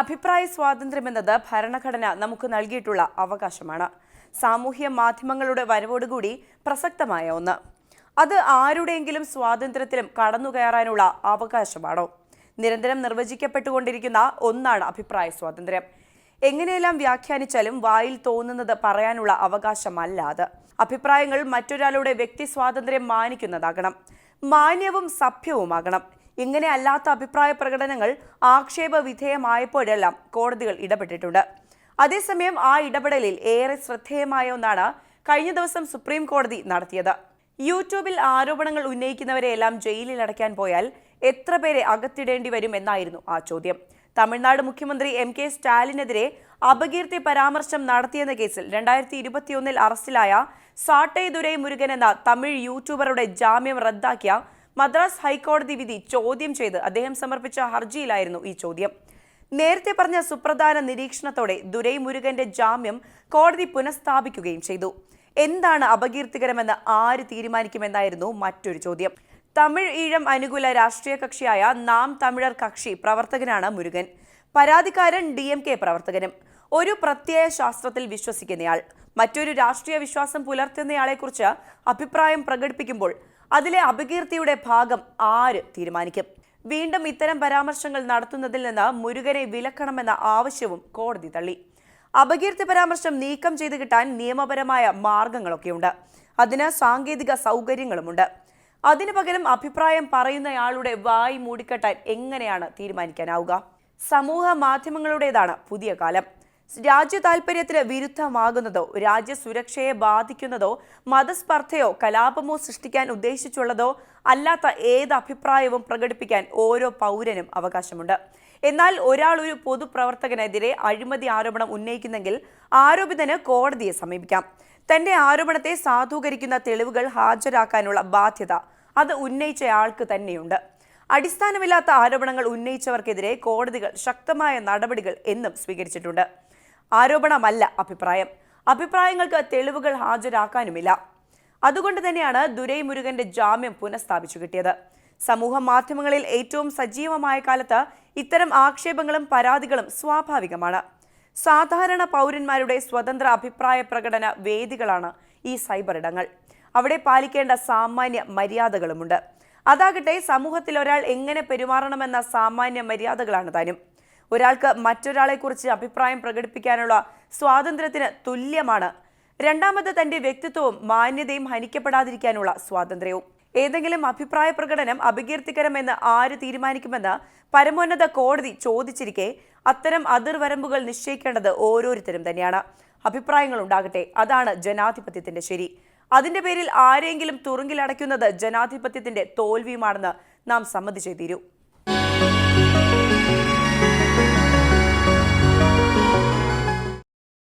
അഭിപ്രായ സ്വാതന്ത്ര്യം സ്വാതന്ത്ര്യമെന്നത് ഭരണഘടന നമുക്ക് നൽകിയിട്ടുള്ള അവകാശമാണ്. സാമൂഹ്യ മാധ്യമങ്ങളുടെ വരവോടുകൂടി പ്രസക്തമായ ഒന്ന്. അത് ആരുടെയെങ്കിലും സ്വാതന്ത്ര്യത്തിലും കടന്നുകയറാനുള്ള അവകാശമാണോ? നിരന്തരം നിർവചിക്കപ്പെട്ടുകൊണ്ടിരിക്കുന്ന ഒന്നാണ് അഭിപ്രായ സ്വാതന്ത്ര്യം. എങ്ങനെയെല്ലാം വ്യാഖ്യാനിച്ചാലും വായിൽ തോന്നുന്നത് പറയാനുള്ള അവകാശമല്ല അത്. അഭിപ്രായങ്ങൾ മറ്റൊരാളുടെ വ്യക്തി സ്വാതന്ത്ര്യം മാനിക്കുന്നതാകണം. മാന്യവും സഭ്യവുമാകണം. ഇങ്ങനെ അല്ലാത്ത അഭിപ്രായ പ്രകടനങ്ങൾ ആക്ഷേപ വിധേയമായപ്പോഴെല്ലാം കോടതികൾ ഇടപെട്ടിട്ടുണ്ട്. അതേസമയം ആ ഇടപെടലിൽ ഏറെ ശ്രദ്ധേയമായ ഒന്നാണ് കഴിഞ്ഞ ദിവസം സുപ്രീം കോടതി നടത്തിയത്. യൂട്യൂബിൽ ആരോപണങ്ങൾ ഉന്നയിക്കുന്നവരെയെല്ലാം ജയിലിൽ അടയ്ക്കാൻ പോയാൽ എത്ര പേരെ അകത്തിടേണ്ടി വരും എന്നായിരുന്നു ആ ചോദ്യം. തമിഴ്നാട് മുഖ്യമന്ത്രി എം കെ സ്റ്റാലിനെതിരെ അപകീർത്തി പരാമർശം നടത്തിയെന്ന കേസിൽ രണ്ടായിരത്തി ഇരുപത്തിയൊന്നിൽ അറസ്റ്റിലായ സാട്ടൈ ദുരൈ മുരുകൻ എന്ന തമിഴ് യൂട്യൂബറുടെ ജാമ്യം റദ്ദാക്കിയ മദ്രാസ് ഹൈക്കോടതി വിധി ചോദ്യം ചെയ്ത് അദ്ദേഹം സമർപ്പിച്ച ഹർജിയിലായിരുന്നു ഈ ചോദ്യം. നേരത്തെ പറഞ്ഞ സുപ്രധാന നിരീക്ഷണത്തോടെ ദുരൈ മുരുകന്റെ ജാമ്യം കോടതി പുനഃസ്ഥാപിക്കുകയും ചെയ്തു. എന്താണ് അപകീർത്തികരമെന്ന് ആര് തീരുമാനിക്കുമെന്നായിരുന്നു മറ്റൊരു ചോദ്യം. തമിഴ് ഈഴം അനുകൂല രാഷ്ട്രീയ കക്ഷിയായ നാം തമിഴർ കക്ഷി പ്രവർത്തകനാണ് മുരുകൻ. പരാതിക്കാരൻ ഡി എം കെ പ്രവർത്തകനും. ഒരു പ്രത്യയ ശാസ്ത്രത്തിൽ വിശ്വസിക്കുന്നയാൾ. മറ്റൊരു രാഷ്ട്രീയ വിശ്വാസം പുലർത്തുന്നയാളെക്കുറിച്ച് അഭിപ്രായം പ്രകടിപ്പിക്കുമ്പോൾ അതിലെ അപകീർത്തിയുടെ ഭാഗം ആര് തീരുമാനിക്കും? വീണ്ടും ഇത്തരം പരാമർശങ്ങൾ നടത്തുന്നതിൽ നിന്ന് മുരുകനെ വിലക്കണമെന്ന ആവശ്യവും കോടതി തള്ളി. അപകീർത്തി പരാമർശം നീക്കം ചെയ്തു കിട്ടാൻ നിയമപരമായ മാർഗങ്ങളൊക്കെയുണ്ട്. അതിന് സാങ്കേതിക സൗകര്യങ്ങളുമുണ്ട്. അതിനു പകരം അഭിപ്രായം പറയുന്നയാളുടെ വായി മൂടിക്കെട്ടാൻ എങ്ങനെയാണ് തീരുമാനിക്കാനാവുക? സമൂഹ മാധ്യമങ്ങളുടേതാണ് പുതിയ കാലം. രാജ്യ താൽപര്യത്തിന് വിരുദ്ധമാകുന്നതോ രാജ്യസുരക്ഷയെ ബാധിക്കുന്നതോ മതസ്പർദ്ധയോ കലാപമോ സൃഷ്ടിക്കാൻ ഉദ്ദേശിച്ചുള്ളതോ അല്ലാത്ത ഏത് അഭിപ്രായവും പ്രകടിപ്പിക്കാൻ ഓരോ പൗരനും അവകാശമുണ്ട്. എന്നാൽ ഒരാൾ ഒരു പൊതുപ്രവർത്തകനെതിരെ അഴിമതി ആരോപണം ഉന്നയിക്കുന്നെങ്കിൽ ആരോപിതന് കോടതിയെ സമീപിക്കാം. തന്റെ ആരോപണത്തെ സാധൂകരിക്കുന്ന തെളിവുകൾ ഹാജരാക്കാനുള്ള ബാധ്യത അത് ഉന്നയിച്ചയാൾക്ക് തന്നെയുണ്ട്. അടിസ്ഥാനമില്ലാത്ത ആരോപണങ്ങൾ ഉന്നയിച്ചവർക്കെതിരെ കോടതികൾ ശക്തമായ നടപടികൾ എന്നും സ്വീകരിച്ചിട്ടുണ്ട്. ആരോപണമല്ല അഭിപ്രായം. അഭിപ്രായങ്ങൾക്ക് തെളിവുകൾ ഹാജരാക്കാനുമില്ല. അതുകൊണ്ട് തന്നെയാണ് ദുരൈ മുരുകന്റെ ജാമ്യം പുനഃസ്ഥാപിച്ചു കിട്ടിയത്. സമൂഹ മാധ്യമങ്ങളിൽ ഏറ്റവും സജീവമായ കാലത്ത് ഇത്തരം ആക്ഷേപങ്ങളും പരാതികളും സ്വാഭാവികമാണ്. സാധാരണ പൗരന്മാരുടെ സ്വതന്ത്ര അഭിപ്രായ പ്രകടന വേദികളാണ് ഈ സൈബർ ഇടങ്ങൾ. അവിടെ പാലിക്കേണ്ട സാമാന്യ മര്യാദകളുമുണ്ട്. അതാകട്ടെ സമൂഹത്തിൽ ഒരാൾ എങ്ങനെ പെരുമാറണമെന്ന സാമാന്യ മര്യാദകളാണ് താനും. ഒരാൾക്ക് മറ്റൊരാളെക്കുറിച്ച് അഭിപ്രായം പ്രകടിപ്പിക്കാനുള്ള സ്വാതന്ത്ര്യത്തിന് തുല്യമാണ്. രണ്ടാമത് തന്റെ വ്യക്തിത്വവും മാന്യതയും ഹനിക്കപ്പെടാതിരിക്കാനുള്ള സ്വാതന്ത്ര്യവും. ഏതെങ്കിലും അഭിപ്രായ പ്രകടനം അപകീർത്തികരമെന്ന് ആര് തീരുമാനിക്കുമെന്ന് പരമോന്നത കോടതി ചോദിച്ചിരിക്കെ അത്തരം അതിർവരമ്പുകൾ നിശ്ചയിക്കേണ്ടത് ഓരോരുത്തരും തന്നെയാണ്. അഭിപ്രായങ്ങൾ ഉണ്ടാകട്ടെ അതാണ് ജനാധിപത്യത്തിന്റെ ശരി. അതിന്റെ പേരിൽ ആരെങ്കിലും തുറുങ്കിലടയ്ക്കുന്നത് ജനാധിപത്യത്തിന്റെ തോൽവിയുമാണെന്ന് നാം സമ്മതിച്ചേ തീരൂ.